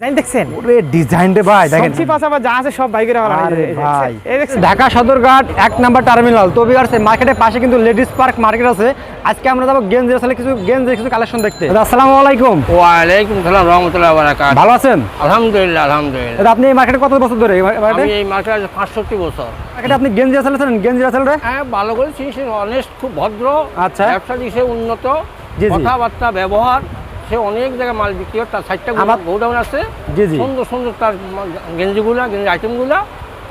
Design দেখছেন? ওরে design রে ভাই দেখেন। যা আছে সব বাইকের ভালো আরে ভাই। ঢাকা সদরঘাট এক নাম্বার টার্মিনাল তো বিয়ার মার্কেটের পাশে কিন্তু লেডিস পার্ক মার্কেট আছে। আজকে আমরা যাব গেঞ্জি আসলে কিছু গেঞ্জি কিছু কালেকশন দেখতে। আসসালামু আলাইকুম। ওয়ালাইকুম সালাম রহমতুল্লাহ বারাকাত ভালো আছেন? আলহামদুলিল্লাহ আলহামদুলিল্লাহ। আপনি এই মার্কেটে কত বছর ধরে? এই আমি এই মার্কেটে আজ পাঁচষট্টি বছর। মার্কেটে আপনি গেঞ্জি আসলে গেঞ্জি আসলে রে হ্যাঁ ভালো করে চিনিস অনেস্ট খুব ভদ্র। আচ্ছা। ব্যবসা উন্নত। কথাবার্তা ব্যবহার। সে অনেক জায়গায় মাল বিক্রি হয় তার সাইডটা আমার- গোডাউন আছে। জি, জি। সুন্দর সুন্দর তার গেঞ্জিগুলা গেঞ্জি আইটেমগুলা।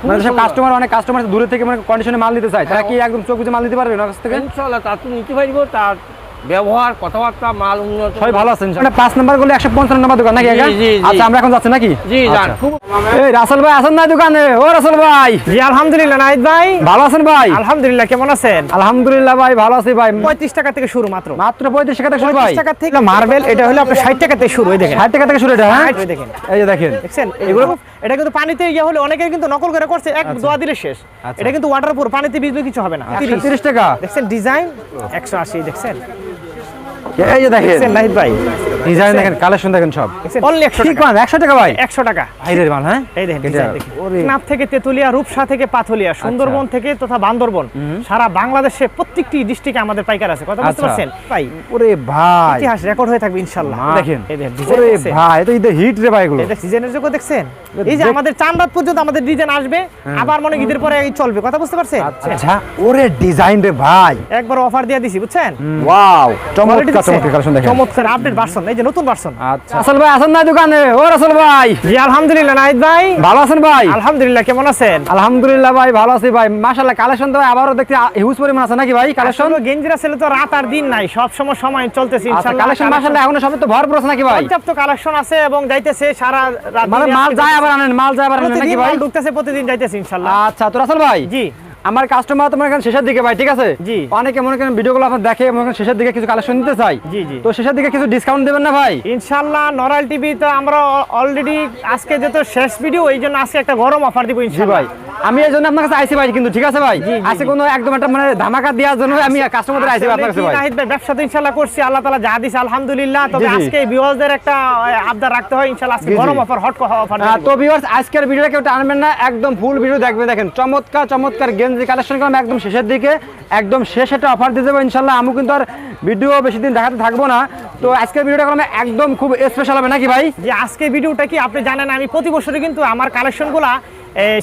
মানে কাস্টমার অনেক কাস্টমার দূরে থেকে মানে কন্ডিশনে মাল নিতে চায়। তারা কি একদম চোখ বুঝে মাল নিতে পারবে ওনার কাছ থেকে ইনশাআল্লাহ তার তো নিতে পারব তার ব্যবহার কথাবার্তা মাল উন্নত সবাই ভালো আছেন মানে পাঁচ নাম্বারগুলো একশো পঞ্চান্ন নাম্বার দোকান নাকি। আচ্ছা আমরা এখন যাচ্ছি নাকি? জি যান। আচ্ছা। খুব এই রাসেল ভাই আছেন না দোকানে? ও রাসেল ভাই। জি আলহামদুলিল্লাহ নাহিদ ভাই। ভালো আছেন ভাই? আলহামদুলিল্লাহ কেমন আছেন? আলহামদুলিল্লাহ ভাই ভালো আছি ভাই। পঁয়ত্রিশ টাকা থেকে শুরু মাত্র। মাত্র পঁয়ত্রিশ টাকা থেকে শুরু ভাই। টাকা থেকে মার্বেল এটা হলো আপনার ষাট টাকা থেকে শুরু দেখেন। ষাট টাকা থেকে শুরু এটা হ্যাঁ? এই দেখেন। এই যে দেখেন। দেখছেন? এগুলো এটা কিন্তু পানিতে ইয়ে হলে অনেকে কিন্তু নকল করে করছে এক দোয়া দিলে শেষ। আচ্ছা। এটা কিন্তু ওয়াটার প্রুফ পানিতে ভিজলে কিছু হবে না। তিরিশ। টাকা। দেখছেন ডিজাইন একশো আশি দেখছেন? এই যে দেখেন। নাহিদ ভাই? ডিজাইন দেখেন কালেকশন দেখেন সব। অনলি একশো ঠিক টাকা। মান একশো টাকা ভাই। একশো টাকা। হাইরের মাল হ্যাঁ? এই দেখেন ডিজাইন দেখেন। ওরে। নাপ থেকে তেতুলিয়া রূপসা থেকে পাথলিয়া সুন্দরবন থেকে তথা বান্দরবন। সারা বাংলাদেশে প্রত্যেকটি ডিস্ট্রিক্টে আমাদের পাইকার আছে। কথা বুঝতে আচ্ছা। পারছেন? ভাই ওরে ভাই। ইতিহাস রেকর্ড হয়ে থাকবে ইনশাল্লাহ। দেখেন এই দেখেন ডিজাইন ওরে ভাই এটা ঈদের হিট রে ভাই এগুলো। দেখ ডিজাইনের যোগ্য দেখছেন? এই যে আমাদের চান পর্যন্ত আমাদের ডিজাইন আসবে আবার মনে ঈদের পরে এই চলবে। কথা বুঝতে পারছেন? আচ্ছা। ওরে ডিজাইন রে ভাই। একবার অফার দিয়ে দিছি বুঝছেন? ওয়াও চমৎকার চমৎকার কালেকশন দেখেন। চমৎকার আপডেট ভার্সন এই যে নতুন ভার্সন আচ্ছা। আসল ভাই আছেন না দোকানে? ও রাসেল ভাই। জি আলহামদুলিল্লাহ নাহিদ ভাই। ভালো আছেন ভাই? আলহামদুলিল্লাহ কেমন আছেন? আলহামদুলিল্লাহ ভাই ভালো আছি ভাই। মাশাআল্লাহ কালেকশন তো ভাই আবারও দেখতে হিউজ পরিমাণ আছে নাকি ভাই কালেকশন আসলে গেঞ্জিরা ছেলে তো রাত আর দিন নাই সব সময় সময় চলতেছে আচ্ছা ইনশাআল্লাহ। কালেকশন মাশাআল্লাহ এখনও সব তো ভরপুর আছে নাকি ভাই? পর্যাপ্ত কালেকশন আছে এবং যাইতেছে সারা রাত মানে মাল যায় আবার আনেন মাল যায় আবার আনেন নাকি ভাই? ঢুকতেছে প্রতিদিন যাইতেছে ইনশাআল্লাহ। আচ্ছা তো রাসেল ভাই জি। আমার কাস্টমার তোমার এখানে শেষের দিকে ভাই ঠিক আছে জি। অনেকে মনে করেন ভিডিওগুলো আপনার দেখে মনে করেন শেষের দিকে কিছু কালেকশন নিতে চাই জি, জি। তো শেষের দিকে কিছু ডিসকাউন্ট দেবেন না ভাই ইনশাআল্লাহ নরাল টিভি তো আমরা অলরেডি আজকে যেহেতু শেষ ভিডিও এই জন্য আজকে একটা গরম অফার দিব ইনশাআল্লাহ ভাই আমি এই জন্য আপনার কাছে আইসি ভাই কিন্তু ঠিক আছে ভাই জি। কোনো একদম একটা মানে ধামাকা দেওয়ার জন্য আমি কাস্টমারদের আইসি আপনার কাছে ভাই ভাই ব্যবসা তো ইনশাআল্লাহ করছি আল্লাহ তাআলা যা দিছে আলহামদুলিল্লাহ তবে। আজকে ভিউয়ারদের একটা আবদার রাখতে হয় ইনশাআল্লাহ আজকে। গরম অফার হট অফার তো ভিউয়ার্স আজকের ভিডিওটা কেউ টানবেন না একদম ফুল ভিডিও দেখবে দেখেন চমৎকার চমৎকার গেঞ্জি কালেকশন করলাম একদম শেষের দিকে, একদম শেষ একটা অফার দিয়ে দেবো ইনশাল্লাহ আমি কিন্তু আর ভিডিও বেশি দিন দেখাতে থাকব না। তো আজকের ভিডিওটা করলাম একদম খুব স্পেশাল হবে, নাকি ভাই? যে আজকে ভিডিওটা কি আপনি জানেন? আমি প্রতি বছরই কিন্তু আমার কালেকশনগুলা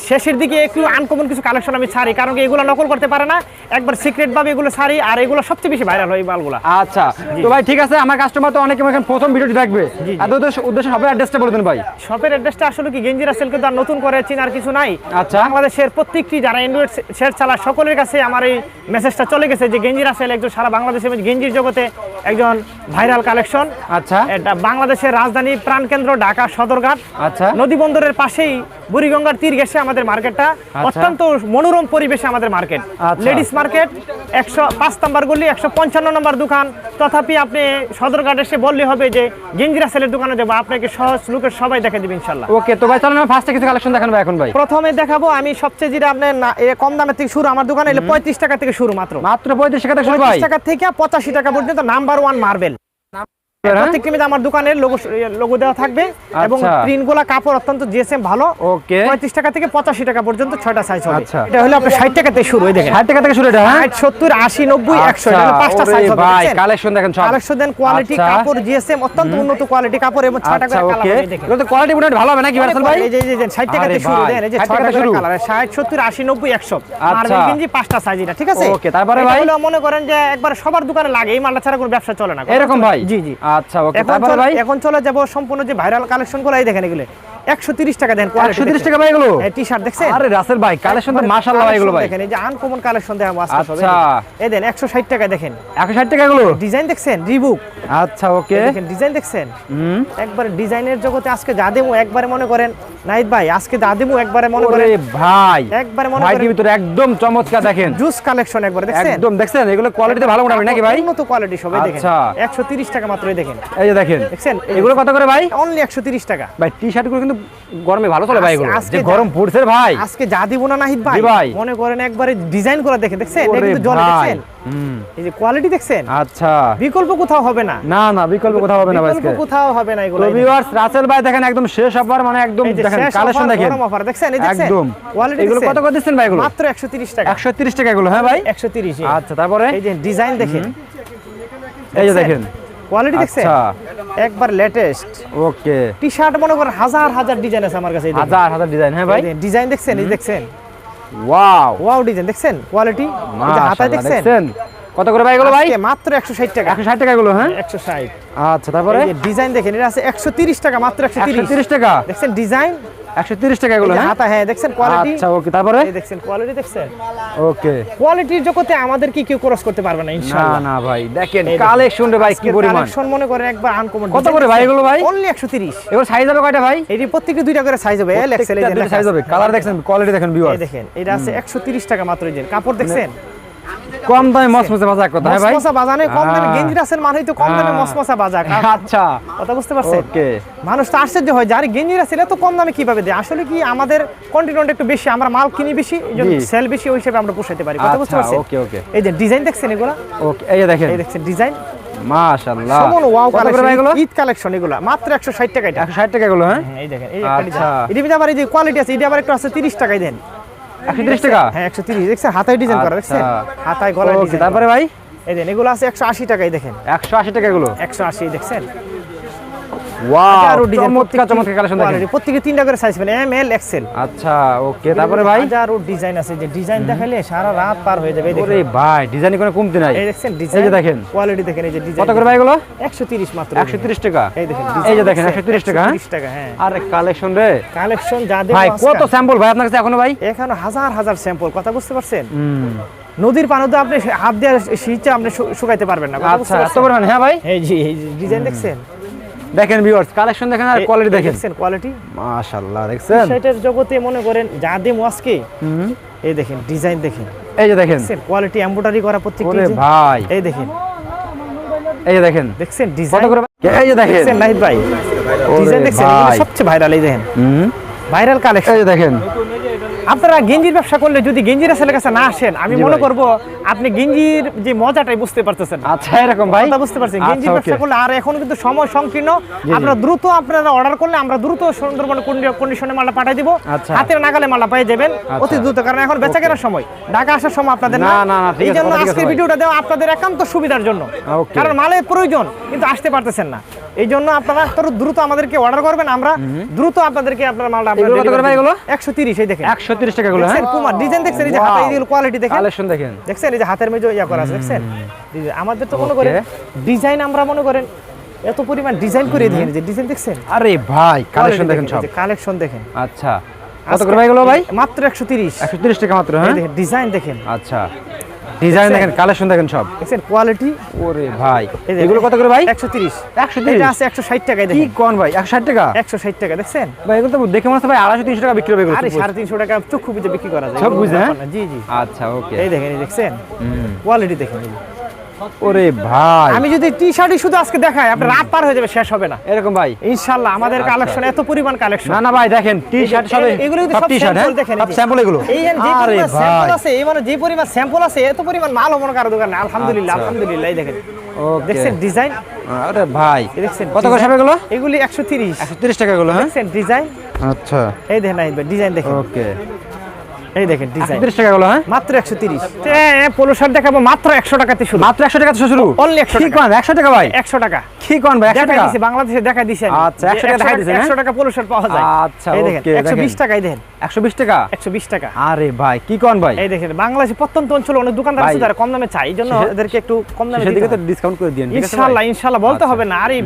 শেষের দিকে একটু আনকমন কিছু কালেকশন আমি ছাড়ি কারণ কি এগুলো নকল করতে পারে না। একবার সিক্রেট ভাবে এগুলো ছাড়ি আর এগুলো সবচেয়ে বেশি ভাইরাল হয় মালগুলা। আচ্ছা তো ভাই ঠিক আছে আমার কাস্টমার তো অনেকে মনে করেন প্রথম ভিডিওটি দেখবে। এত উদ্দেশ্য- উদ্দেশ্য অ্যাড্রেসটা বলে দেন ভাই। শপের অ্যাড্রেসটা আসলে কি গেঞ্জিরা সেল কিন্তু আর নতুন করে চিনার কিছু নাই। আচ্ছা। বাংলাদেশের প্রত্যেকটি যারা অ্যান্ড্রয়েড শেয়ার চালা সকলের কাছে আমার এই মেসেজটা চলে গেছে যে গেঞ্জিরা সেল একজন সারা বাংলাদেশের মধ্যে গেঞ্জির জগতে একজন ভাইরাল কালেকশন আচ্ছা। এটা বাংলাদেশের রাজধানী প্রাণকেন্দ্র ঢাকা সদরঘাট। আচ্ছা। নদী বন্দরের পাশেই বুড়িগঙ্গার তীর গেছে আমাদের মার্কেটটা। অত্যন্ত মনোরম পরিবেশে আমাদের মার্কেট। আচ্ছা। লেডিস মার্কেট একশো পাঁচ নাম্বার গলি একশো পঞ্চান্ন নম্বর দোকান। তথাপি আপনি সদরঘাট এসে বললে হবে যে গেঞ্জিরা সেলের দোকানে যাব। আপনাকে সহজ লুকের সবাই দেখে দিবে ইনশাল্লাহ। ওকে তো ভাই চলেন ফার্স্টে কিছু কালেকশন দেখান ভাই এখন ভাই। প্রথমে দেখাবো আমি সবচেয়ে যেটা আপনার কম দামের থেকে শুরু আমার দোকানে এলে পঁয়ত্রিশ টাকা থেকে শুরু মাত্র। মাত্র পঁয়ত্রিশ টাকা থেকে শুরু পঁয়ত্রিশ টাকা থেকে পঁচাশি টাকা পর্যন্ত নাম্বার ওয়ান মার্বেল হ্যাঁ? প্রত্যেকটি আমার দোকানের লোগো লোগো দেওয়া থাকবে এবং আচ্ছা। প্রিন্টগুলা কাপড় অত্যন্ত জিএসএম ভালো। ওকে। পঁয়ত্রিশ টাকা থেকে পঁচাশি টাকা পর্যন্ত ছয়টা সাইজ হবে। আচ্ছা। এটা হলো আপনার ষাট টাকা থেকে শুরু হয়ে দেখেন। ষাট টাকা থেকে শুরু এটা হ্যাঁ? ষাট সত্তর আশি নব্বই একশো এটা পাঁচটা সাইজ হবে ভাই কালেকশন দেখেন সব। কালেকশন দেন কোয়ালিটি আচ্ছা। কাপড় জিএসএম অত্যন্ত উন্নত কোয়ালিটি কাপড় এবং কালার দেখেন। তো কোয়ালিটি মোটামুটি ভালো হবে নাকি ভাই? এই যে এই যে ষাট টাকা থেকে শুরু দেন এই যে 60 টাকা করে শুরু। কালার ষাট সত্তর আশি নব্বই একশো। আচ্ছা। মার্বেল গেঞ্জি পাঁচটা সাইজ এটা ঠিক আছে? ওকে, তারপরে ভাই? মনে করেন যে একবার সবার দোকানে লাগে এই মালটা ছাড়া কোনো ব্যবসা চলে না এরকম ভাই? জি জি। আচ্ছা ওকে এখন তারপরে চলে- ভাই? এখন চলে যাব সম্পূর্ণ যে ভাইরাল কালেকশনগুলো এই দেখেন এগুলো। একশো তিরিশ টাকা দেন ভাই এগুলো টি শার্ট দেখছেন? আরে রাসেল ভাই কালেকশন তো মাশাআল্লাহ ভাই এগুলো ভাই। দেখেন এই যে আনকমন কালেকশন দেখাবো আজকে আচ্ছা। এই দেন একশো ষাট টাকা দেখেন। একশো ষাট টাকা এগুলো ডিজাইন দেখছেন? রিবুক আচ্ছা ওকে। দেখেন ডিজাইন দেখছেন? হুম। একবার ডিজাইনের জগতে আজকে যা দেবো একবারে মনে করেন নাইদ ভাই আজকে যা দেবো একবারে মনে করেন ভাই। একবারে মনে ভাই ভিতরে একদম চমৎকার দেখেন। জুস কালেকশন একবার দেখছেন? একদম দেখছেন? এগুলো কোয়ালিটিতে ভালো মোটামুটি নাকি ভাই? উন্নত কোয়ালিটি সবাই দেখেন। আচ্ছা। একশো তিরিশ টাকা মাত্রই দেখেন। এই যে দেখেন। দেখছেন? এগুলো কত করে ভাই? অনলি একশো তিরিশ টাকা। ভাই টি শার্টগুলো কিন্তু গরমে ভালো চলে ভাই এগুলো। যে গরম পড়ছে ভাই। আজকে যা দিব না নাহিদ ভাই? ভাই। মনে করেন একবারে ডিজাইন করে দেখেন দেখছেন? এটা কিন্তু জলে দেখছেন? হুম। এই যে কোয়ালিটি দেখছেন? আচ্ছা। বিকল্প কোথাও হবে না। না না বিকল্প কোথাও হবে না ভাই বিকল্প কোথাও হবে না এগুলো। ভিউয়ার্স রাসেল ভাই দেখেন একদম শেষ অফার মানে একদম দেখেন কালেকশন দেখেন। গরম offer, দেখছেন? এই দেখছেন? একদম। Quality এগুলো? কত করে দিচ্ছেন ভাই এগুলো? মাত্র 130 টাকা। 130 টাকা এগুলো হ্যাঁ ভাই? 130 এ। আচ্ছা তারপরে? এই যে ডিজাইন দেখেন। এই যে দেখেন। কোয়ালিটি দেখছেন? আচ্ছা। একবার লেটেস্ট ওকে টি শার্ট মনে করেন হাজার হাজার ডিজাইন আছে আমার কাছে হাজার হাজার ডিজাইন হ্যাঁ ভাই? ডিজাইন দেখছেন এই দেখছেন? ওয়াও ওয়াও ডিজাইন দেখছেন? কোয়ালিটি হাতায় দেখছেন? কত করে ভাই এগুলো ভাই? মাত্র 160 টাকা। 160 টাকা এগুলো হ্যাঁ? 160 আচ্ছা তারপরে? ডিজাইন দেখেন এটা আছে 130 টাকা মাত্র 130 130 টাকা। দেখছেন? ডিজাইন 130 টাকা এগুলো হ্যাঁ হাতা হ্যাঁ দেখছেন কোয়ালিটি আচ্ছা ওকে তারপরে? এই দেখছেন কোয়ালিটি দেখছেন? ওকে। কোয়ালিটির জগতে আমাদের কি কেউ ক্রস করতে পারবে না না ইনশাআল্লাহ। না ভাই দেখেন এই কালেকশন রে ভাই কি পরিমাণ? কালেকশন মনে করেন একবার আনকমন কত করে ভাই এগুলো ভাই? অনলি 130 এগুলো সাইজ হবে কয়টা ভাই? এটি প্রত্যেকটি দুইটা করে সাইজ হবে এল এক্সেল এই সাইজ হবে। কালার দেখছেন কোয়ালিটি দেখেন ভিউয়ার দেখেন এটা আছে 130 টাকা মাত্র এই যে। কাপড় দেখছেন? কম দামে মসমসে বাজা এক কথা হ্যাঁ ভাই? মসমসা বাজানে কম দামে গেঞ্জি রাসেল মানে তো কম দামে। মসমসা বাজা আচ্ছা। কথা বুঝতে পারছেন? ওকে। মানুষ তো আশ্চর্য হয় যার গেঞ্জি রাসেল এত কম দামে কীভাবে দেয়? আসলে কি আমাদের কন্টিনেন্ট একটু বেশি আমরা মাল কিনি বেশি এইজন্য সেল বেশি ওই হিসেবে আমরা পোষাইতে পারি। কথা বুঝতে আচ্ছা পারছেন? ওকে ওকে। এই যে ডিজাইন দেখছেন এগুলা? ওকে এই যে দেখেন। এই দেখছেন ডিজাইন মাশাআল্লাহ। সমন ওয়াও ভাই এগুলো? কালেকশন ঈদ কালেকশন এগুলা। মাত্র 160 টাকা এটা। 160 টাকা এগুলো হ্যাঁ? হ্যাঁ, এই দেখেন এই একটা আচ্ছা। ডিজাইন এর ভিতরে আবার এই যে কোয়ালিটি আছে এটা আবার একটু আছে 30 টাকায় দেন। 130 টাকা? হ্যাঁ 130 দেখছেন হাতায় ডিজাইন করা দেখছেন? আচ্ছা। হাতায় গলায় ডিজাইন তারপরে ভাই? এই দেন এগুলো আছে 180 টাকায় দেখেন। 180 টাকা এগুলো? 180 দেখছেন? ওয়াও হাজারো ডিজাইন চমৎকার চমৎকার কালেকশন দেখেন। কোয়ালিটি তিনটা করে সাইজ পাবেন এম এল এক্সেল আচ্ছা ওকে তারপরে ভাই? হাজারো ডিজাইন আছে যে ডিজাইন দেখাইলে সারা রাত পার হয়ে যাবে ওরে ভাই ডিজাইন কোনো কমতি নাই। এই দেখছেন এই যে দেখেন। কোয়ালিটি দেখেন এই যে ডিজাইন কত করে ভাই এগুলো? 130 মাত্র। 130 টাকা। এই দেখেন এই যে দেখেন 130 টাকা হ্যাঁ? 130 টাকা হ্যাঁ। আরে কালেকশন রে। কালেকশন যা দেবো ভাই কত স্যাম্পল ভাই আপনার কাছে এখনও ভাই? এখানে হাজার হাজার স্যাম্পল কথা বুঝতে পারছেন? নদীর পানিতে আপনি হাত দিয়ে শীতটা আপনি শুকাইতে পারবেন না আচ্ছা হ্যাঁ ভাই? এই জি এই ডিজাইন দেখছেন? দেখেন ভিউয়ার্স কালেকশন দেখেন আর কোয়ালিটি দেখেন। কোয়ালিটি মাশাআল্লাহ দেখছেন? সেটার জগতে মনে করেন আজকে হুম। এই দেখেন ডিজাইন দেখেন। এই যে দেখেন। কোয়ালিটি এমব্রয়ডারি করা প্রত্যেকটি ভাই। এই দেখেন। এই যে দেখেন। দেখছেন? ডিজাইন এই যে দেখেন। দেখছেন নাহিদ ভাই? ডিজাইন দেখছেন? সবচেয়ে ভাইরাল এই দেখেন। হুম। ভাইরাল কালেকশন এই যে দেখেন। আপনারা গেঞ্জির ব্যবসা করলে যদি গেঞ্জির আসলে কাছে না আসেন আমি মনে করব আপনি গেঞ্জির যে মজাটাই বুঝতে পারতেছেন আচ্ছা এরকম ভাই? কথা বুঝতে পারছেন? গেঞ্জির আচ্ছা, ব্যবসা করলে আর এখন কিন্তু সময় সংকীর্ণ। আপনারা দ্রুত আপনারা অর্ডার করলে আমরা দ্রুত সুন্দরবন কন্ডিশনে মালটা পাঠিয়ে দিব। আচ্ছা। হাতের নাগালে মালটা পেয়ে যাবেন। অতি দ্রুত কারণ এখন বেচা কেনার সময়। ঢাকা আসার সময় আপনাদের না, না, না, এই জন্য আজকের ভিডিওটা দেওয়া আপনাদের একান্ত সুবিধার জন্য। কারণ মালের প্রয়োজন কিন্তু আসতে পারতেছেন না। এই জন্য আপনারা দ্রুত আমাদেরকে অর্ডার করবেন আমরা। দ্রুত আপনাদেরকে আপনার মালটা এগুলো? একশো তিরিশ এই দেখেন। 130 টাকা গুলো হ্যাঁ? পুমা ডিজাইন দেখছেন? এই যে হাতে এইগুলো কোয়ালিটি দেখেন? কালেকশন দেখেন। দেখছেন এই যে হাতের মেজো ইয়া করা আছে দেখছেন? আমাদের তো মনে করেন ডিজাইন আমরা মনে করেন এত পরিমাণ ডিজাইন করে দিয়েন যে ডিজাইন দেখছেন? আরে ভাই কালেকশন দেখেন সব। কালেকশন দেখেন। আচ্ছা। কত করে ভাই এগুলো ভাই? মাত্র একশো তিরিশ। 130 টাকা মাত্র হ্যাঁ? ডিজাইন দেখেন। আচ্ছা। ডিজাইন দেখেন কালেকশন দেখেন সব। এর কোয়ালিটি ওরে ভাই। এগুলো কত করে ভাই? একশো তিরিশ। 130 এটা আছে 160 টাকায় দেখেন। কি কোন ভাই? 160 টাকা? একশো ষাট টাকা দেখছেন? ভাই এগুলো তো দেখে মনে হচ্ছে ভাই 250 300 টাকা বিক্রি হবে এগুলো আরে সাড়ে তিনশো টাকা চক্ষু বুঝে বিক্রি করা যায়। সব বুঝে, হ্যাঁ? জি জি। আচ্ছা ওকে। এই দেখেন এই দেখছেন? কোয়ালিটি দেখেন। ওরে ভাই। আমি যদি টি শার্টই শুধু আজকে দেখাই আপনার রাত পার হয়ে যাবে শেষ হবে না। এরকম ভাই। আমাদের কালেকশন এত পরিমাণ কালেকশন। না না ভাই দেখেন টি শার্ট সব এগুলো কিন্তু সব টি শার্ট হ্যাঁ? দেখেন, সব। স্যাম্পল এগুলো। এই যে স্যাম্পল আছে এই মানে যে পরিমাণ স্যাম্পল আছে এত পরিমাণ মাল মনে কারও দোকানে আলহামদুলিল্লাহ আচ্ছা। আলহামদুলিল্লাহ দেখেন। ওকে দেখছেন ডিজাইন আরে ভাই। দেখছেন কত করে সব এগুলো? এগুলি একশো তিরিশ। 130 টাকা এগুলো হ্যাঁ? দেখছেন ডিজাইন আচ্ছা। এই দেখেন ডিজাইন দেখেন। ওকে এই দেখেন ডিজাইন 130 টাকা হ্যাঁ? মাত্র একশো তিরিশ। পোলো শার্ট দেখাবো মাত্র একশো টাকাতে শুরু। মাত্র 100 টাকা তো শুরু? Only 100 কি কোন 100 টাকা ভাই? একশো টাকা। কি কোন ভাই 100 টাকা? দিছে বাংলাদেশে দেখা দিছে আচ্ছা, 100 টাকা দেখাই দিছে, হ্যাঁ? একশো টাকা পোলো শার্ট পাওয়া যায়। আচ্ছা, এই দেখেন okay, একশো বিশ দেখেন। টাকাই দেন। 120 টাকা? একশো বিশ টাকা। আরে ভাই কি কোন ভাই? এই দেখেন বাংলাদেশে প্রত্যন্ত অঞ্চলে অনেক দোকানদার আছে যারা কম দামে চাই এই জন্য এদেরকে একটু কম দামে সেদিকে তো ডিসকাউন্ট করে দিন ইনশাআল্লাহ ইনশাআল্লাহ বলতে হবে না। আরে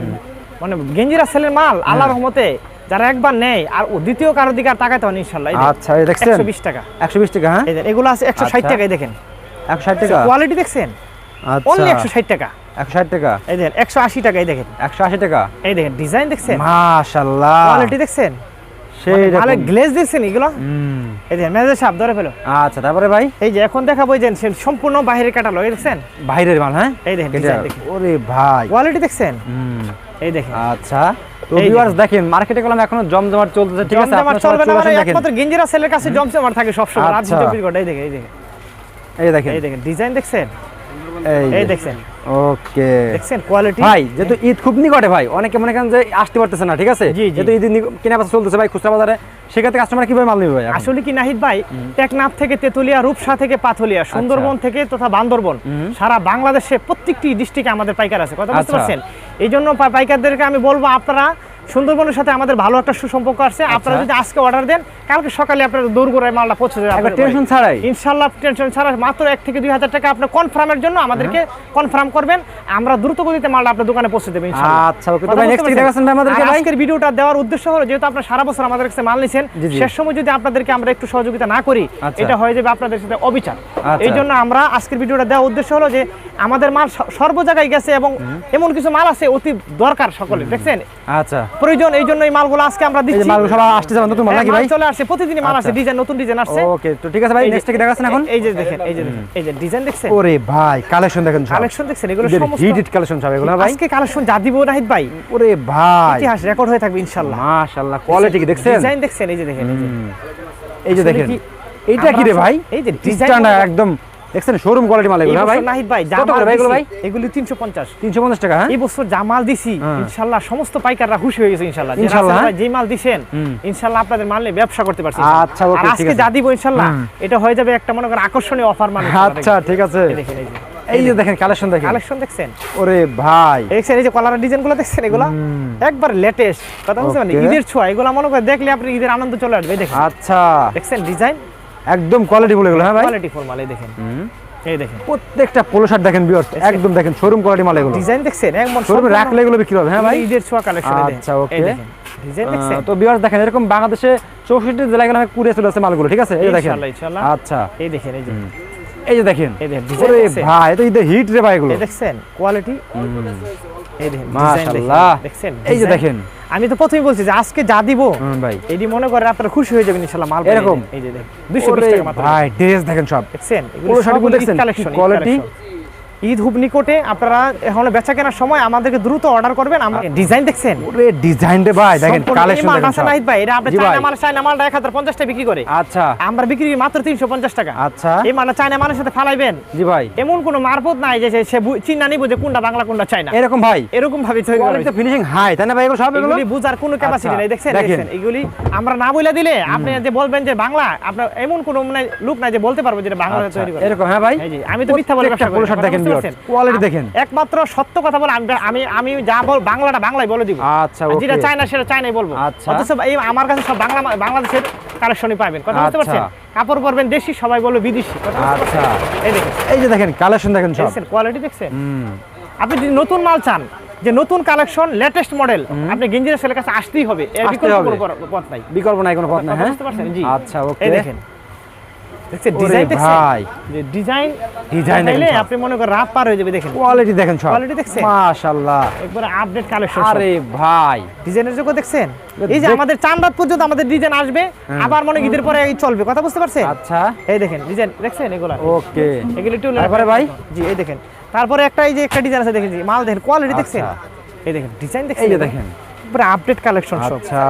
মানে গেঞ্জিরা সেলের মাল আল্লাহর রহমতে যারা একবার নেয় আর দ্বিতীয় কারোর দিকে আর তাকাতে হয় না ইনশাআল্লাহ। আচ্ছা এই দেখছেন? একশো বিশ টাকা। 120 টাকা হ্যাঁ? এগুলো আছে একশো ষাট আচ্ছা। টাকায় দেখেন। 160 টাকা? কোয়ালিটি দেখছেন? আচ্ছা। অনলি একশো ষাট টাকা। 160 টাকা? এই দেখেন একশো আশি টাকায় দেখেন। 180 টাকা? এই দেখেন ডিজাইন দেখছেন? মাশাআল্লাহ। কোয়ালিটি দেখছেন? সেই গ্লেজ দেখছেন এগুলো? হুম। এই দেখেন মেজাজ সাপ ধরে ফেলো। আচ্ছা তারপরে ভাই? এই যে এখন দেখাবো এই যে সম্পূর্ণ বাইরের কাটালো এই দেখছেন? বাইরের মাল হ্যাঁ? এই দেখেন, design দেখেন। ওরে ভাই। কোয়ালিটি দেখছেন? হুম। এই দেখেন। আচ্ছা। তো ভিউয়ার্স দেখেন মার্কেটে গেলাম এখনও জমজমাট চলতেছে ঠিক আছে? আপনারা চলবে না মানে একমাত্র গেঞ্জিরা সেলের কাছে জমজমাট থাকে রাত। চব্বিশ ঘণ্টা এই দেখেন এই দেখেন। এই দেখেন। এই দেখেন ডিজাইন দেখছেন? এই দেখছেন। ওকে। দেখছেন কোয়ালিটি ভাই যেহেতু ঈদ খুব নিকটে ভাই অনেকে মনে করেন যে আসতে পারতেছে না ঠিক আছে। যেহেতু ঈদ কেনা বেচা চলতেছে ভাই খুচরা বাজারে সেক্ষেত্রে কাস্টমার কীভাবে মাল নেবে ভাই আসলে কি নাহিদ ভাই টেকনাফ থেকে তেতুলিয়া রূপসা থেকে পাথলিয়া আচ্ছা। সুন্দরবন থেকে তথা বান্দরবন সারা বাংলাদেশে প্রত্যেকটি ডিস্ট্রিক্টে আমাদের পাইকার আছে কথা বুঝতে আচ্ছা। পারছেন? এই জন্য পাইকারদেরকে আমি বলব আপনারা সুন্দরবনের সাথে আমাদের ভালো একটা সুসম্পর্ক আছে। আপনারা আচ্ছা। যদি আজকে অর্ডার দেন কালকে সকালে আপনার দৌড় মালটা পৌঁছে যাবে। টেনশন ছাড়াই। ইনশাল্লাহ টেনশন ছাড়া মাত্র এক থেকে দুই হাজার টাকা আপনার কনফার্মের জন্য আমাদেরকে কনফার্ম করবেন। আমরা দ্রুত গতিতে মালটা আপনার দোকানে পৌঁছে দেবেন আচ্ছা ওকে। তো ভাই নেক্সট কি পারছেন? আমাদেরকে ভাই। আজকের ভিডিওটা দেওয়ার উদ্দেশ্য হলো যেহেতু আপনারা সারা বছর আমাদের কাছে মাল নিছেন। শেষ সময় যদি আপনাদেরকে আমরা একটু সহযোগিতা না করি আচ্ছা। এটা হয়ে যাবে আপনাদের সাথে অবিচার। এই জন্য আমরা আজকের ভিডিওটা দেওয়ার উদ্দেশ্য হলো যে আমাদের মাল সর্ব জায়গায় গেছে এবং এমন কিছু মাল আছে অতি দরকার সকলে দেখছেন? আচ্ছা। প্রয়োজন এই জন্য এই মালগুলো আজকে আমরা দিচ্ছি। মালগুলো সব যাবেন নতুন মাল হ্যাঁ, নাকি ভাই? চলে আসছে প্রতিদিনই মাল আছে আচ্ছা। ডিজাইন নতুন ডিজাইন আসছে। ওকে তো ঠিক আছে ভাই নেক্সট কি দেখাচ্ছেন এখন? এই যে দেখেন এই যে দেখেন এই যে ডিজাইন দেখছেন? ওরে ভাই কালেকশন দেখেন সব। কালেকশন দেখছেন এগুলো সমস্ত হিট হিট কালেকশন সব এগুলো ভাই? আজকে কালেকশন যা দিব নাহিদ ভাই। ওরে ভাই। ইতিহাস রেকর্ড হয়ে থাকবে ইনশাআল্লাহ। মাশাআল্লাহ কোয়ালিটি কি দেখছেন? ডিজাইন দেখছেন এই যে দেখেন এই যে। এই যে দেখেন। এইটা কি রে ভাই? এই যে ডিজাইন স্ট্যান্ডার্ড একদম দেখছেন? শোরুম কোয়ালিটি মাল এগুলো হ্যাঁ ভাই? নাহিদ ভাই জামাল ভাই এগুলো ভাই? এগুলি 350 350 টাকা হ্যাঁ? এই বছর জামাল দিছি হ্যাঁ। ইনশাআল্লাহ সমস্ত পাইকাররা খুশি হয়ে গেছে ইনশাআল্লাহ ইনশাআল্লাহ? যে মাল হুম। ইনশাআল্লাহ আপনাদের মাল নিয়ে ব্যবসা করতে পারছি আচ্ছা, ওকে, আজকে যা দিব ইনশাআল্লাহ এটা হয়ে যাবে একটা মনে করেন আকর্ষণীয় অফার মানে আচ্ছা ঠিক আছে। দেখেন এই যে। এই যে দেখেন কালেকশন দেখেন। কালেকশন দেখছেন? ওরে ভাই। দেখছেন এই যে কলারের ডিজাইনগুলো দেখছেন এগুলো। একবার লেটেস্ট কথা বুঝতে পারেন ঈদের ছোঁয়া এগুলো মনে করে দেখলে আপনি ঈদের আনন্দ চলে আসবে দেখেন। আচ্ছা। দেখছেন ডিজাইন একদম কোয়ালিটি বলে এগুলো হ্যাঁ ভাই? কোয়ালিটি ফুল মাল এই দেখেন। এই দেখেন। প্রত্যেকটা পোলো শার্ট দেখেন বিয়ার্স একদম দেখেন শোরুম কোয়ালিটি মাল এগুলো। ডিজাইন দেখছেন? একদম শোরুমে রাখলে এগুলো বিক্রি হবে হ্যাঁ ভাই? ঈদের ছোঁয়া কালেকশন আচ্ছা, okay. ডিজাইন দেখছেন? তো বিয়ার্স দেখেন এরকম বাংলাদেশে চৌষট্টি জেলায় গেলে কুড়িয়ে চলে আসছে মালগুলো ঠিক আছে? এই দেখেন। ইনশাআল্লাহ। আচ্ছা। এই দেখেন এই যে। এই যে দেখেন। ভাই এটা ঈদের হিট রে ভাই এগুলো। দেখছেন কোয়ালিটি এই দেখেন মাশাআল্লাহ। দেখছেন? এই যে দেখেন। আমি তো প্রথমেই বলছি যে আজকে যা দিব ভাই। এটি মনে করে আপনারা খুশি হয়ে যাবেন ইনশাআল্লাহ মাল এরকম? এই যে দেখেন 220 টাকা মাত্র। ভাই ড্রেস দেখেন সব। দেখছেন? এগুলো পুরো দেখছেন? ঈদ কি কালেকশন quality? ঈদ হুব নিকটে আপনারা এখন বেচা কেনার সময় আমাদেরকে দ্রুত অর্ডার করবেন। আমরা ডিজাইন দেখছেন? ওরে ডিজাইন রে ভাই দেখেন কালেকশন দেখেন নাহিদ ভাই এটা আপনি চায়না। মাল চায়না মালটা 1050 টাকা বিক্রি করে। আচ্ছা। আমরা বিক্রি মাত্র 350 টাকা। আচ্ছা। এই চায়না মালের সাথে ফালাইবেন। জি ভাই। এমন কোনো মারফত নাই যে সে- চিন্তা নিব যে কোনটা বাংলা কোনটা চায়না। এরকম ভাই। এরকম ভাবে তৈরি করা কোয়ালিটি হয়েছে। ফিনিশিং হাই তাই না ভাই? এগুলো সব এগুলো? বুঝার কোনো ক্যাপাসিটি আচ্ছা, নাই। দেখছেন দেখেন। দেখছেন এগুলি আমরা না বলে দিলে আপনি যে বলবেন যে বাংলা আপনার এমন কোনো মানে লোক নাই যে বলতে পারব যে বাংলা আচ্ছা, তৈরি করে। এরকম হ্যাঁ ভাই? আমি তো মিথ্যা বলে ব্যবসা করি পোলো না, শার্ট কথা দেখেন। কোয়ালিটি দেখেন। একমাত্র সত্য কথা বলে আমি আমি যা বল বাংলাটা বাংলায় বলে দিব। আচ্ছা যেটা ওকে চায়না সেটা চায়নাই বলব। আচ্ছা। অথচ এই আমার কাছে সব বাংলা বাংলাদেশের কালেকশনই পাবেন। কথা বুঝতে আচ্ছা। পারছেন? কাপড় পরবেন দেশি সবাই বলবে বিদেশি। আচ্ছা। এই দেখেন। এই যে দেখেন কালেকশন দেখেন সব। কোয়ালিটি দেখছেন? আপনি যদি নতুন মাল চান যে নতুন কালেকশন লেটেস্ট মডেল আপনি গেঞ্জির সেলের কাছে আসতেই হবে। এর বিকল্প কোনো পথ নাই। বিকল্প নাই কোনো পথ নাই হ্যাঁ? বুঝতে পারছেন? আচ্ছা ওকে দেখেন। দেখছেন ডিজাইন দেখছেন? ভাই। যে ডিজাইন দেখাইলে সব। আপনি মনে করেন রাত পার হয়ে যাবে দেখেন। কোয়ালিটি দেখেন সব। Quality দেখছেন? মাশাআল্লাহ। একবারে আপডেট কালেকশন আরে ভাই। ডিজাইনের যোগ্য দেখছেন? এই যে আমাদের চান রাত পর্যন্ত আমাদের ডিজাইন আসবে আবার মনে ঈদের পরে এই চলবে। কথা বুঝতে পারছেন? আচ্ছা। এই দেখেন ডিজাইন দেখছেন এগুলা? ওকে। এগুলো একটু তারপরে ভাই? জি এই দেখেন। তারপরে একটা এই যে একটা ডিজাইন আছে দেখেন জি, মাল দেখেন কোয়ালিটি দেখছেন? আচ্ছা। এই দেখেন ডিজাইন দেখছেন? এই যে দেখেন। পুরো আপডেট কালেকশন সব। আচ্ছা।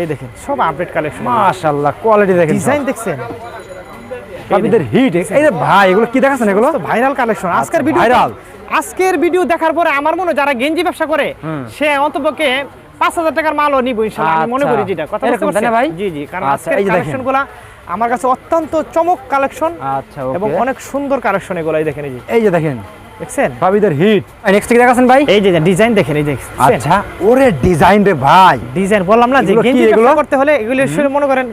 এই দেখেন সব আপডেট কালেকশন মাশাআল্লাহ কোয়ালিটি দেখেন ডিজাইন দেখছেন? আপনাদের হিট এই যে ভাই এগুলো কি দেখাচ্ছেন এগুলো? ভাইরাল কালেকশন আজকের ভিডিও viral। আজকের ভিডিও দেখার পরে আমার মনে যারা গেঞ্জি ব্যবসা করে সে অন্তপক্ষে পাঁচ হাজার টাকার মালও নিব ইনশাল্লাহ আমি মনে আচ্ছা। করি যেটা। কথা পারছেন? ভাই? জি জি কারণ আচ্ছা, আজকের আমার কাছে অত্যন্ত চমক কালেকশন আচ্ছা এবং অনেক সুন্দর কালেকশন এগুলো দেখেন এই যে। এই যে দেখেন। দেখছেন? ভাবিদের হিট নেক্সট ভাই? এই যে ডিজাইন দেখেন এই আচ্ছা ওরে ডিজাইন রে ভাই। ডিজাইন বললাম না যে গেঞ্জি? করতে হলে এগুলো মনে করেন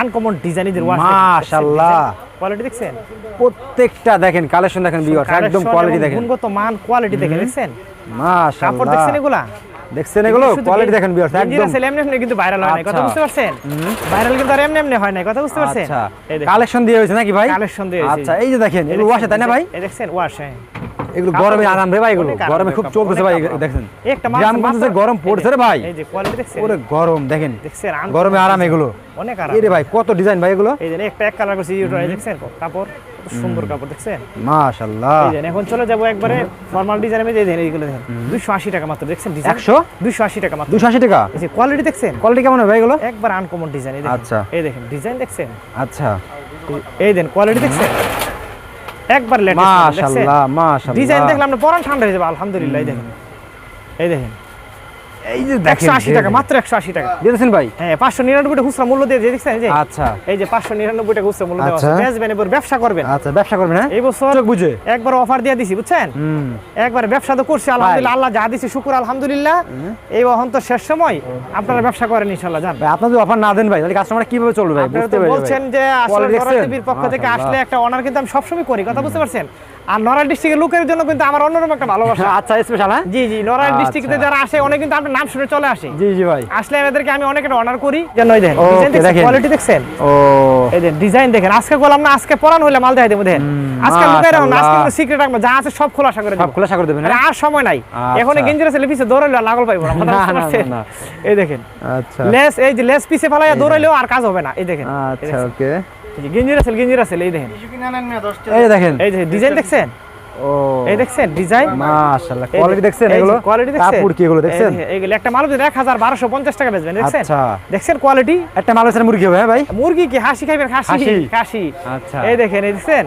আনকমন ডিজাইন ওয়াশ মাশাআল্লাহ। কোয়ালিটি দেখছেন? প্রত্যেকটা দেখেন কালেকশন দেখেন বিয়ার একদম কোয়ালিটি দেখেন। গুণগত মান কোয়ালিটি দেখেন দেখছেন? কাপড় মাশাআল্লাহ দেখছেন এগুলা? দেখছেন এগুলো? কোয়ালিটি দেখেন ভিউয়ার্স একদম। ছেলে এমনি এমনি কিন্তু ভাইরাল হয় না কথা আচ্ছা। বুঝতে পারছেন? ভাইরাল কিন্তু আর এমনি এমনি হয় না কথা বুঝতে পারছেন? আচ্ছা। এই দেখেন। কালেকশন দিয়ে হয়েছে নাকি ভাই? কালেকশন দিয়ে। আচ্ছা এই যে দেখেন এগুলো ওয়াশে তাই না ভাই? এই দেখছেন ওয়াশ এগুলো গরমে আরাম রে ভাই এগুলো। গরমে খুব চলতেছে ভাই দেখেন একটা মাল গ্রামগঞ্জে গরম পড়ছে রে ভাই। এই যে কোয়ালিটি দেখছেন। ওরে গরম দেখেন। দেখছেন গরমে আরাম এগুলো। অনেক আরাম। এই রে ভাই কত ডিজাইন ভাই এগুলো? এই যে একটা এক কালার করছে দেখছেন? কাপড়। কত সুন্দর কাপড় দেখছেন? মাশাআল্লাহ। এখন চলে যাব একবারে ফর্মাল ডিজাইনের মধ্যে দেখেন এইগুলো দেখেন। 280 টাকা মাত্র দেখছেন? ডিজাইন 100 280 টাকা মাত্র। 280 টাকা? এই যে কোয়ালিটি দেখছেন? কোয়ালিটি কেমন হবে ভাই এগুলো? একবার আনকমন ডিজাইন এই দেখেন। আচ্ছা। এই দেখেন ডিজাইন দেখছেন? আচ্ছা। এই- দেন কোয়ালিটি দেখছেন? একবার লেটেস্ট মাশাআল্লাহ মাশাআল্লাহ। ডিজাইন পরান ঠান্ডা হয়ে যাবে আলহামদুলিল্লাহ এই দেখেন। এই দেখেন। এই যে একশো আশি টাকা মাত্র একশো আশি টাকা। দিয়েছেন ভাই? হ্যাঁ পাঁচশো নিরানব্বইটা খুচরা মূল্য দিয়ে দিয়ে দেখছেন যে। আচ্ছা। এই যে পাঁচশো নিরানব্বই খুচরা মূল্য দেওয়া আছে। আচ্ছা। বেচবেন এবার ব্যবসা করবেন। আচ্ছা ব্যবসা করবেন হ্যাঁ? এই বছর বুঝে। একবার অফার দিয়ে দিছি বুঝছেন? একবার ব্যবসা তো করছি আলহামদুলিল্লাহ আল্লাহ যা দিছে শুকুর আলহামদুলিল্লাহ। এই অহন শেষ সময় আপনারা ব্যবসা করেন ইনশাল্লাহ জান ভাই আপনার যদি অফার না দেন ভাই তাহলে কাস্টমার কীভাবে চলবে ভাই? বুঝতে বলছেন যে আসলে পক্ষ থেকে আসলে একটা অনার কিন্তু আমি সবসময় করি কথা বুঝতে পারছেন? আর নরাল ডিস্ট্রিক্টের লোকের জন্য কিন্তু আমার অন্যরকম একটা ভালোবাসা। আচ্ছা স্পেশাল হ্যাঁ? জি জি নরাল আচ্ছা। ডিস্ট্রিক্টে যারা আসে অনেক কিন্তু আপনার নাম শুনে চলে আসে। জি জি ভাই। আসলে এদেরকে আমি অনেক অনার করি। যেন ওই দেখেন ডিজাইন দেখেন। কোয়ালিটি দেখছেন। ও। এই দেন ডিজাইন দেখেন আজকে বললাম না আজকে পরান হইলে মাল দেখাই দেবো দেখেন। আজকে লুকাই রাখুন আজকে মাশাআল্লাহ। কোনো সিক্রেট রাখব যা আছে সব খোলাসা করে সব খোলাসা করে দেবেন হ্যাঁ? আর সময় নাই। আচ্ছা। এখন গেঞ্জিরা ছেলে পিছে দৌড়াইলে লাগল পাইবো না না, না, এই দেখেন আচ্ছা। লেস এই যে লেস পিছে ফেলাইয়া দৌড়াইলেও আর কাজ হবে না এই দেখেন। আচ্ছা ওকে গেঞ্জিরা আছে গেঞ্জির আছে এই দেখেন। এই দেখেন। এই যে ডিজাইন দেখছেন? ও। এই দেখছেন ডিজাইন মাশাআল্লাহ কোয়ালিটি দেখছেন এগুলো? কোয়ালিটি দেখছেন? কাপড় কি এগুলো দেখছেন? এইগুলো একটা মাল টাকা বেচবেন দেখছেন? আচ্ছা। দেখছেন কোয়ালিটি একটা মালয়েশিয়ার মুরগি হবে হ্যাঁ ভাই? মুরগি কি? হাসি খাইবেন? হাসি হাসি। হাসি। আচ্ছা। এই দেখেন এই দেখছেন?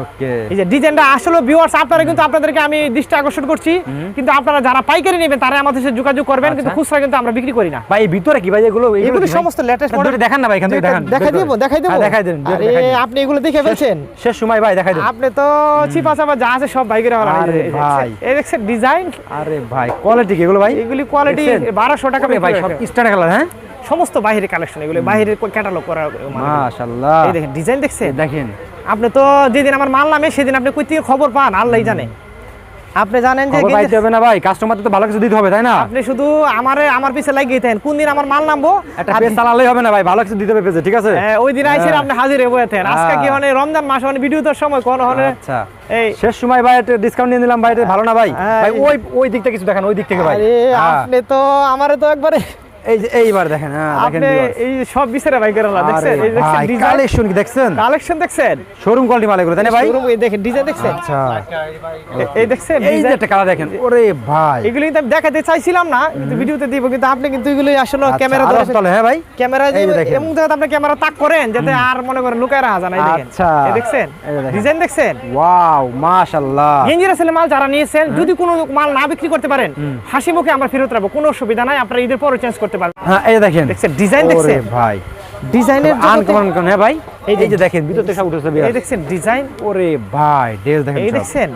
ওকে এই যে ডিজাইনটা আসলে ভিউয়ার্স আপনারা কিন্তু আপনাদেরকে আমি দৃষ্টি আকর্ষণ করছি। কিন্তু আপনারা যারা পাইকারি নেবেন তারা আমাদের সাথে যোগাযোগ করবেন কিন্তু আচ্ছা। খুচরা কিন্তু আমরা বিক্রি করি না। ভাই ভিতরে কি ভাই এগুলো এগুলো সমস্ত লেটেস্ট মডেল দেখান না ভাই এখান থেকে দেখান। দেখাই দেখাই দিব। হ্যাঁ, দেখাই দেন আরে আপনি এগুলো দেখে ফেলছেন? শেষ সময় ভাই দেখাই দেন। আপনি তো চিপা চাপা যা আছে সব আরে ভাই। এই দেখছেন ডিজাইন আরে ভাই কোয়ালিটি কি এগুলো ভাই? এগুলি কোয়ালিটি? বারোশো টাকা ভাই সব কালার হ্যাঁ? সমস্ত বাইরের কালেকশন এগুলো বাইরের ক্যাটালগ করা মাশাআল্লাহ। এই দেখেন ডিজাইন দেখছেন? দেখেন। আপনি তো যেদিন আমার মাল নামে সেদিন আপনি কই থেকে খবর পান? আল্লাহ জানে। আপনি জানেন যে পাইতে হবে না ভাই কাস্টমার তো ভালো কিছু দিতে হবে তাই না? আপনি শুধু আমারে আমার পিছে লাগিয়ে থাকেন কোন দিন আমার মাল নামবো? একটা পেজ চালালেই হবে না ভাই ভালো কিছু দিতে হবে পেজে ঠিক আছে? হ্যাঁ, ওই দিন আইসেন হ্যাঁ। আপনি হাজির হয়ে বসে আজকে কি হ্যাঁ। মানে রমজান মাস মানে ভিডিও তোর সময় কোন হলে আচ্ছা। এই শেষ সময় ভাই একটা ডিসকাউন্ট নিয়ে নিলাম ভাই এটা ভালো না ভাই। হ্যাঁ, ভাই ওই ওই দিকটা কিছু দেখেন ওই দিক থেকে ভাই। আরে। আপনি তো আমারে তো একবারে এই যে এইবার দেখেন হ্যাঁ দেখেন আপনি এই সব বিচারে ভাই করে দেখছেন? এই দেখছেন কালেকশন কি দেখছেন? কালেকশন দেখছেন? শোরুম কোয়ালিটি মাল এগুলো তাই না ভাই? Showroom এই দেখেন ডিজাইন দেখছেন? আচ্ছা। এই দেখছেন এই যে একটা কালার দেখেন ওরে ভাই। এগুলো কিন্তু আমি দেখাতে চাইছিলাম না কিন্তু ভিডিওতে দিব কিন্তু আপনি কিন্তু এগুলো আসলে আচ্ছা, ক্যামেরা ধরে তলে, হ্যাঁ ভাই? ক্যামেরা এই দেখেন। এমন জায়গাতে আপনি ক্যামেরা তাক করেন যাতে আর মনে করেন লুকায় রাখা যায় না এই দেখেন। আচ্ছা। এই দেখছেন। ডিজাইন দেখছেন? ওয়াও মাশাআল্লাহ। গেঞ্জিরা ছেলে মাল যারা নিয়েছেন যদি কোনো মাল না বিক্রি করতে পারেন হাসি মুখে আমরা ফেরত রাখব কোনো অসুবিধা নাই আপনারা ঈদের পরে চেঞ্জ করতে পারবেন হ্যাঁ এই দেখেন। দেখছেন? ডিজাইন দেখছেন? ভাই। ডিজাইনের আনকমন কোন? হ্যাঁ ভাই? এই যে- দেখেন ভিতর থেকে সব উঠেছে এই দেখছেন ডিজাইন? ওরে ভাই ড্রেস দেখেন এই দেখছেন?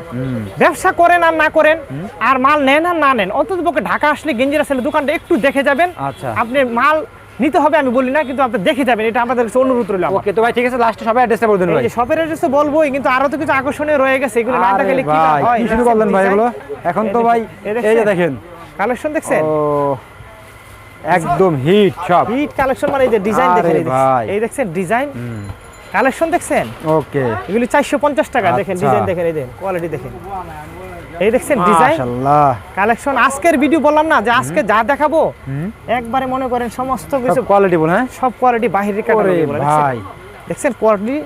ব্যবসা করেন আর না করেন আর মাল নেন আর না নেন অন্তত পক্ষে ঢাকা আসলে গেঞ্জিরা ছেলে দোকানটা একটু দেখে যাবেন। আচ্ছা। আপনি মাল নিতে হবে আমি বলি না কিন্তু আপনি দেখে যাবেন এটা আমাদের কাছে অনুরোধ রইল ওকে তো ভাই ঠিক আছে লাস্টে সবাই অ্যাড্রেসটা বলে দেন ভাই। শপের অ্যাড্রেস তো বলবোই কিন্তু আরও তো কিছু আকর্ষণীয় রয়ে গেছে এগুলো না দেখালে কি হয়? কি শুরু করলেন ভাই এগুলো? এখন তো ভাই এই যে দেখেন। কালেকশন দেখছেন? ও একদম হিট সব। হিট কালেকশন মানে এই যে ডিজাইন দেখেন এই দেখছেন। ডিজাইন? কালেকশন দেখছেন? ওকে। এগুলি চারশো পঞ্চাশ টাকা দেখেন আচ্ছা। ডিজাইন দেখেন এই দেখেন কোয়ালিটি দেখেন। এই দেখছেন ডিজাইন? মাশাআল্লাহ। কালেকশন আজকের ভিডিও বললাম না যে আজকে যা দেখাবো একবারে মনে করেন সমস্ত কিছু কোয়ালিটি বল হ্যাঁ? সব কোয়ালিটি বাহিরের ক্যাটাগরি গুলো দেখছেন? ভাই। দেখছেন কোয়ালিটি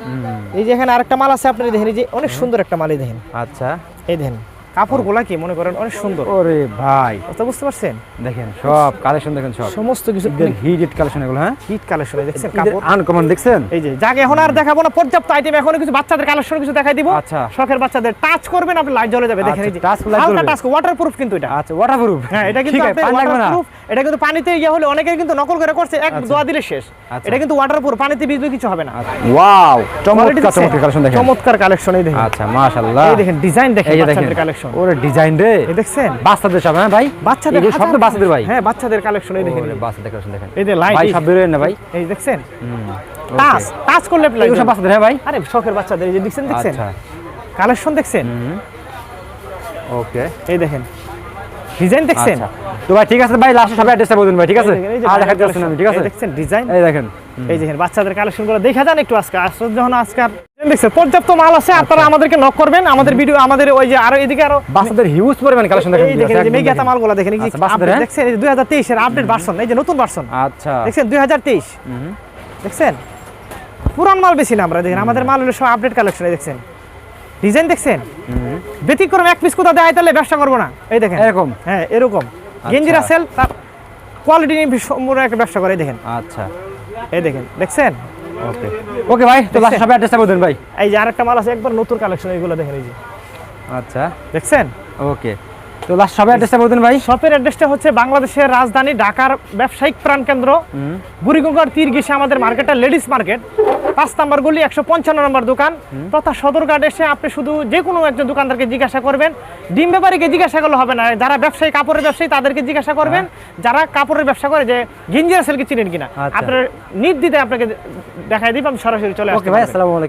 এই যে এখানে আরেকটা মাল আছে আপনি দেখেন এই যে অনেক সুন্দর একটা মালই দেখেন। আচ্ছা। এই দেখেন কাপড়গুলা কি মনে করেন অনেক সুন্দর? ওরে ভাই। কথা বুঝতে পারছেন? দেখেন সব কালেকশন দেখেন সব। সমস্ত কিছু হিট হিট কালেকশন এগুলো হ্যাঁ? হিট কালেকশন দেখছেন কাপড়? আনকমন দেখছেন? এই যে যাকে এখন আর দেখাবো না পর্যাপ্ত আইটেম এখন কিছু বাচ্চাদের কালেকশন কিছু দেখাই দিব। আচ্ছা। শখের বাচ্চাদের টাচ করবেন আপনি লাইট জ্বলে যাবে দেখেন এই যে। আচ্ছা, touch light হালকা। টাচ ওয়াটারপ্রুফ কিন্তু এটা। আচ্ছা ওয়াটারপ্রুফ হ্যাঁ এটা কিন্তু আপনার পানি লাগবে না। এটা কিন্তু পানিতে ইয়ে হলে অনেকে কিন্তু নকল করে করছে এক দোয়া দিলে শেষ। আচ্ছা। এটা কিন্তু ওয়াটারপ্রুফ পানিতে ভিজলে কিছু হবে না। ওয়াও চমৎকার চমৎকার কালেকশন দেখেন। চমৎকার কালেকশন এই দেখেন। আচ্ছা মাশাআল্লাহ। এই দেখেন ডিজাইন যে দেখেন। বাচ্চাদের কালেকশন ওরে ডিজাইন রে। এই দেখছেন? বাচ্চাদের সব হ্যাঁ ভাই? বাচ্চাদের সব তো বাচ্চাদের ভাই। হ্যাঁ বাচ্চাদের কালেকশন এই দেখেন। বাচ্চাদের কালেকশন দেখেন। এই যে লাইট ভাই সব বেরোয় না ভাই? এই দেখছেন। টাচ টাচ করলে এগুলো সব বাচ্চাদের হ্যাঁ ভাই? আরে শখের বাচ্চাদের এই যে দেখছেন দেখছেন? আচ্ছা। কালেকশন দেখছেন? ওকে। এই দেখেন। ডিজাইন দেখছেন? আচ্ছা। তো ভাই ঠিক আছে ভাই লাস্টে সবাই অ্যাড্রেসটা বলুন ভাই ঠিক আছে? আর দেখাতে পারছেন আমি ঠিক আছে? দেখছেন ডিজাইন এই দেখেন। এই দেখেন বাচ্চাদের কালেকশনগুলো দেখা যান একটু আজকে। আসলে যখন আজকে দেখছেন? পর্যাপ্ত মাল আছে আপনারা আমাদেরকে নক করবেন। আমাদের ভিডিও আমাদের ওই যে আরও এদিকে আরও বাচ্চাদের হিউজ পরিমাণ কালেকশন দেখেন এই দেখেন এই যে মেগাতা মালগুলো দেখেন এই যে আচ্ছা, হ্যাঁ? দেখছেন? এই 2023 এর আপডেট ভার্সন এই যে নতুন ভার্সন আচ্ছা। দেখছেন? 2023 দেখছেন? পুরান মাল বেশি না আমরা দেখেন আমাদের মাল হলো সব আপডেট কালেকশন দেখছেন। ডিজাইন দেখছেন? ব্যতিক্রম এক পিস কোথাও দেয় তাহলে ব্যবসা করব না। এই দেখেন। এরকম? হ্যাঁ এরকম। গেঞ্জিরা সেল তার কোয়ালিটি নিয়ে সম্পূর্ণ একটা ব্যবসা করে দেখেন। আচ্ছা। এই দেখেন দেখছেন? ওকে। ওকে ভাই তো লাস্ট সবাই অ্যাড্রেসটা বলুন ভাই। এই যে আরেকটা মাল আছে একবার নতুন কালেকশন এইগুলো দেখেন এই যে। আচ্ছা। দেখছেন? ওকে। তো লাস্ট সবাই অ্যাড্রেসটা বলুন ভাই। শপের অ্যাড্রেসটা হচ্ছে বাংলাদেশের রাজধানী ঢাকার ব্যবসায়িক প্রাণকেন্দ্র বুড়িগঙ্গার তীর ঘেসে আমাদের মার্কেটটা লেডিস মার্কেট পাঁচ নাম্বার গলি একশো পঞ্চান্ন নম্বর দোকান। তথা সদরঘাট এসে আপনি শুধু যে কোনো একজন দোকানদারকে জিজ্ঞাসা করবেন। ডিম ব্যাপারীকে জিজ্ঞাসা করলে হবে না। যারা ব্যবসায়ী কাপড়ের ব্যবসায়ী তাদেরকে জিজ্ঞাসা করবেন। যারা কাপড়ের ব্যবসা করে যে গিঞ্জিরা সেলকে চিনেন কিনা। আচ্ছা। আপনার নির্দিতে আপনাকে দেখাই দিব আমি সরাসরি চলে আসতে ভাই পারবেন। আসসালামু আলাইকুম।